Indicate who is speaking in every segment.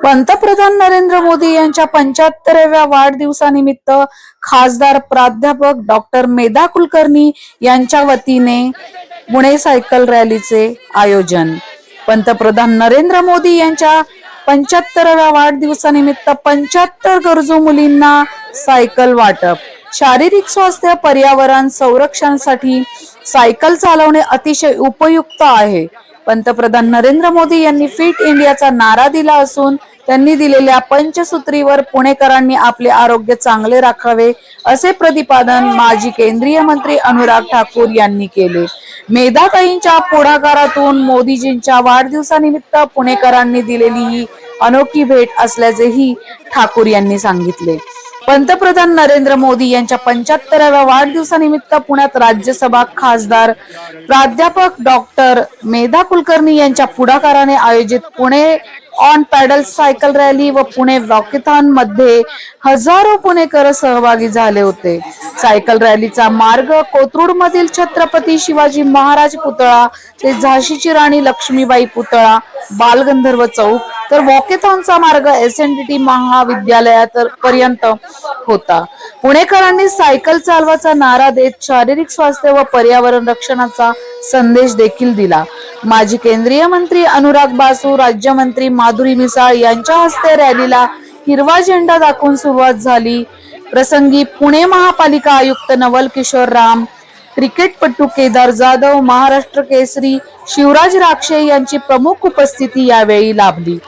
Speaker 1: पंतप्रधान नरेंद्र मोदी यांच्या पंच्याहत्तराव्या वाढदिवसानिमित्त खासदार प्राध्यापक डॉक्टर मेधा कुलकर्णी यांच्या वतीने पुणे सायकल रॅलीचे आयोजन. पंतप्रधान नरेंद्र मोदी यांच्या पंच्याहत्तराव्या वाढदिवसानिमित्त पंच्याहत्तर गरजू मुलींना सायकल वाटप. शारीरिक स्वास्थ्य पर्यावरण संरक्षणासाठी सायकल चालवणे अतिशय उपयुक्त आहे. पंतप्रधान नरेंद्र मोदी यांनी फिट इंडियाचा नारा दिला असून त्यांनी दिलेल्या पंचसूत्रीवर पुणेकरांनी आपले आरोग्य चांगले राखावे असे प्रतिपादन माजी केंद्रीय मंत्री अनुराग ठाकूर यांनी केले. मेधाताईंच्या पुढाकारातून मोदीजींच्या वाढदिवसानिमित्त पुणेकरांनी दिलेली ही अनोखी भेट असल्याचेही ठाकूर यांनी सांगितले. पंतप्रधान नरेंद्र मोदी यांच्या पंच्याहत्तराव्या वाढदिवसानिमित्त पुण्यात राज्यसभा खासदार प्राध्यापक डॉक्टर मेधा कुलकर्णी यांच्या पुढाकाराने आयोजित Pune on pedal cycle rally व पुणे वॉकेथॉनमध्ये हजारो पुणेकर सहभागी झाले होते. सायकल रॅलीचा मार्ग कोथरूड मधील छत्रपती शिवाजी महाराज पुतळा ते झाशीची राणी लक्ष्मीबाई पुतळा बालगंधर्व चौक तर वॉकेथॉनचा मार्ग एस एन डी टी महाविद्यालयात पर्यंत होता. पुणेकरांनी सायकल चालवाचा नारा देत शारीरिक स्वास्थ्य व पर्यावरण रक्षणाचा संदेश देखील दिला. माजी केंद्रीय मंत्री अनुराग बासू राज्यमंत्री माधुरी मिसाळ यांच्या हस्ते रॅलीला हिरवा झेंडा दाखवून सुरुवात झाली. प्रसंगी पुणे महापालिका आयुक्त नवल किशोर राम क्रिकेटपटू केदार जाधव महाराष्ट्र केसरी शिवराज राक्षे यांची प्रमुख उपस्थिती यावेळी लाभली.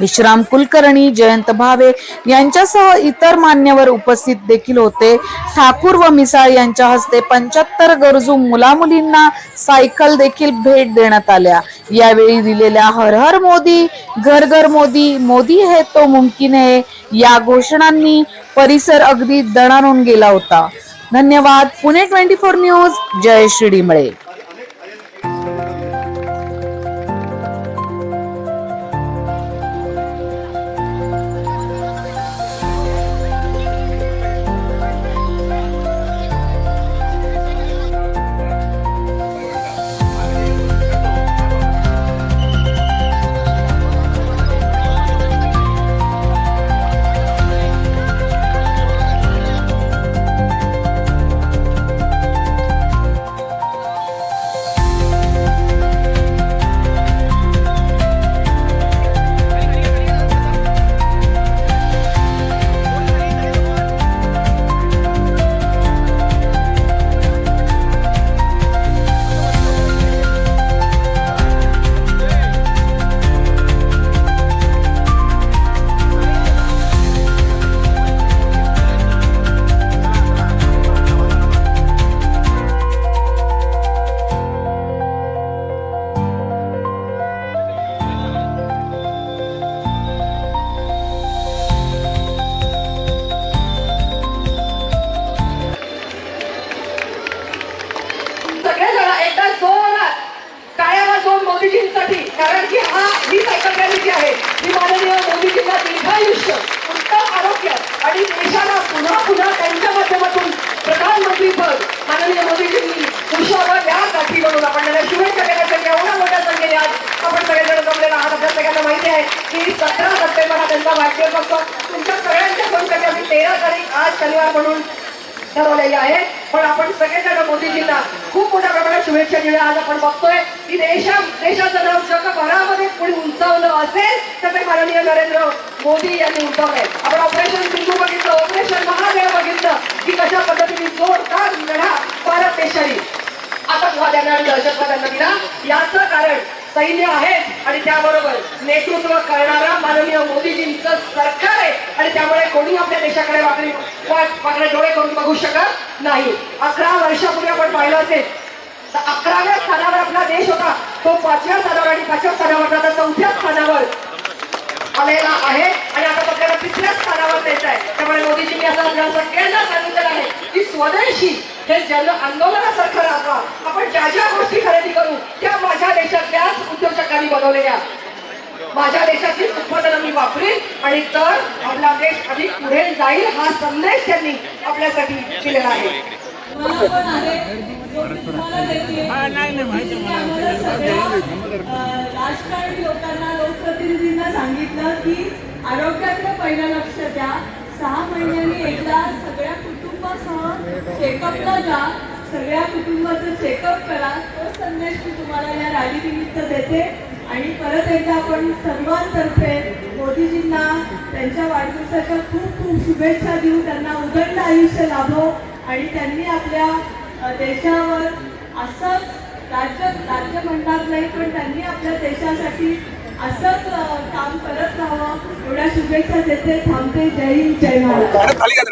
Speaker 1: विश्राम कुलकर्णी जयंत भावे यांच्यासह इतर मान्यवर उपस्थित देखील होते. ठाकूर व मिसाळ यांच्या हस्ते पंच्याहत्तर गरजू मुलामुलींना सायकल देखील भेट देण्यात आल्या. यावेळी दिलेल्या हर हर मोदी घर घर मोदी मोदी है तो मुमकिन है या घोषणांनी परिसर अगदी दणाणून गेला होता. धन्यवाद. Pune twenty four news. जय श्रीमळे
Speaker 2: करून आपण त्यांना शुभेच्छा देण्यासाठी एवढ्या मोठ्या संख्येने आज आपण सगळेजण जमलेला आहात. आपल्या सगळ्यांना माहिती आहे की सतरा सप्टेंबर हा त्यांचा वाढदिवस असतो. तुमच्या सगळ्यांच्या संख्येने आम्ही तेरा तारीख आज शनिवार म्हणून ठरवलेली आहे. पण आपण सगळेजण मोदीजींना खूप मोठ्या प्रमाणात शुभेच्छा देऊया. आज आपण बघतोय की देशा देशाचं नाव जगभरामध्ये कोणी उंचावलं असेल तर ते माननीय नरेंद्र मोदी यांनी उंचावलंय. आपण ऑपरेशन सिंधू बघितलं ऑपरेशन महादेव बघितलं की कशा पद्धतीने जोरदार लढा भारत देशाने आतंकवाद्यांना आणि दहशतवाद्यांना दिला. याचं कारण सैन्य आहे आणि त्याबरोबर नेतृत्व करणारा माननीय मोदीजींचं सरकार आहे. आणि त्यामुळे कोणी आपल्या देशाकडे वाकडी वाट- वाकडे डोळे करून बघू शकत नाही. अकरा वर्षापूर्वी आपण पाहिलं असेल तर अकराव्या स्थानावर आपला देश होता. तो पाचव्या स्थानावर आणि पाचव्या स्थानावर आता चौथ्या स्थानावर आलेला आहे. आणि आता आपल्याला तिसऱ्या स्थानावर द्यायचा आहे त्यामुळे मोदीजींनी असं आपल्याला सगळ्यांना सांगितलेलं आहे की स्वदेशी हे जन आंदोलनासारखं राहतं आपण ज्या ज्या गोष्टी खरेदी करू त्या माझ्या देशातल्याच उद्योजकांनी बनवलेल्या. माझ्या देशातली उत्पादनं मी वापरीन आणि तर आपला देश अधिक पुढे जाईल हा संदेश त्यांनी आपल्यासाठी दिलेला आहे.
Speaker 3: तुम्हाला राजकारणी लोकांना लोकप्रतिनिधींना सांगितलं की आरोग्याकडे पहिलं लक्ष द्या सहा महिन्यांनी एकदा सगळ्या कुटुंबासह चेकअपला जा. सगळ्या कुटुंबाचं चेकअप करा. तो संदेश मी तुम्हाला या रॅली देते. आणि परत एकदा आपण सर्वांतर्फे मोदीजींना त्यांच्या वाढदिवसाच्या खूप खूप शुभेच्छा देऊ त्यांना उदंड आयुष्य लाभो. आणि त्यांनी आपल्या देशावर असंच राज्य राज्य म्हणणार नाही पण त्यांनी आपल्या देशासाठी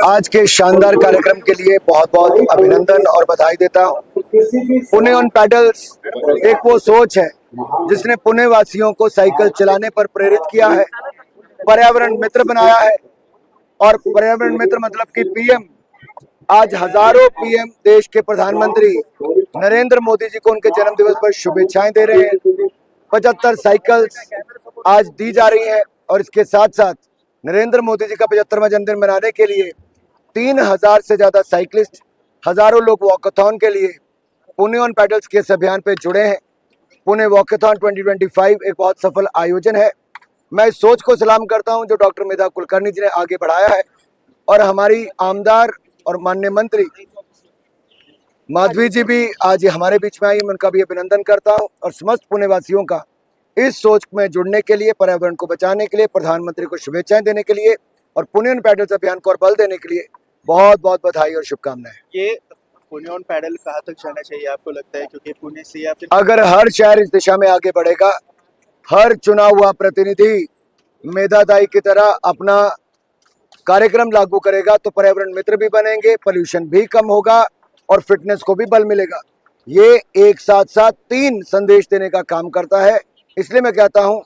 Speaker 4: आज के शानदार कार्यक्रम के लिए बहुत बहुत अभिनंदन और बधाई देता हूँ। पुणे ऑन पैडल्स एक वो सोच है, जिसने पुणे वासियों को साइकिल चलाने पर प्रेरित किया है, पर्यावरण मित्र बनाया है, और पर्यावरण मित्र मतलब कि पीएम। आज हज़ारों पीएम देश के प्रधानमंत्री नरेंद्र मोदी जी को उनके जन्म दिवस पर शुभेच्छाएँ दे रहे हैं। पचहत्तर साइकिल्स आज दी जा रही है और इसके साथ साथ नरेंद्र मोदी जी का पचहत्तरवा जन्मदिन मनाने के लिए तीन हज़ार से ज़्यादा साइकिलिस्ट, हज़ारों लोग वॉकथॉन के लिए पुणे ऑन पैडल्स के इस अभियान पे जुड़े हैं। पुणे वॉकथॉन 2025 एक बहुत सफल आयोजन है। मैं इस सोच को सलाम करता हूँ, जो डॉक्टर मेधा कुलकर्णी जी ने आगे बढ़ाया है। और हमारी आमदार और माननीय मंत्री माधवी जी भी आज हमारे बीच में आई, मैं उनका भी अभिनंदन करता हूँ और समस्त पुणे वासियों का इस सोच में जुड़ने के लिए पर्यावरण को बचाने के लिए प्रधानमंत्री को शुभेच्छाएँ देने के लिए और पुणे ऑन पैडल्स अभियान को और बल देने के लिए बहुत बहुत बधाई और शुभकामनाएँ।
Speaker 5: ये पुणे ऑन पैडल कहाँ तक जाना चाहिए आपको लगता है? क्योंकि पुणे से या फिर
Speaker 4: अगर हर शहर इस दिशा में आगे बढ़ेगा हर चुना हुआ प्रतिनिधि मेधादाई की तरह अपना कार्यक्रम लागू करेगा तो पर्यावरण मित्र भी बनेंगे पॉल्यूशन भी कम होगा और फिटनेस को भी बल मिलेगा। ये एक साथ साथ तीन संदेश देने का काम करता है। इसलिए मैं कहता हूँ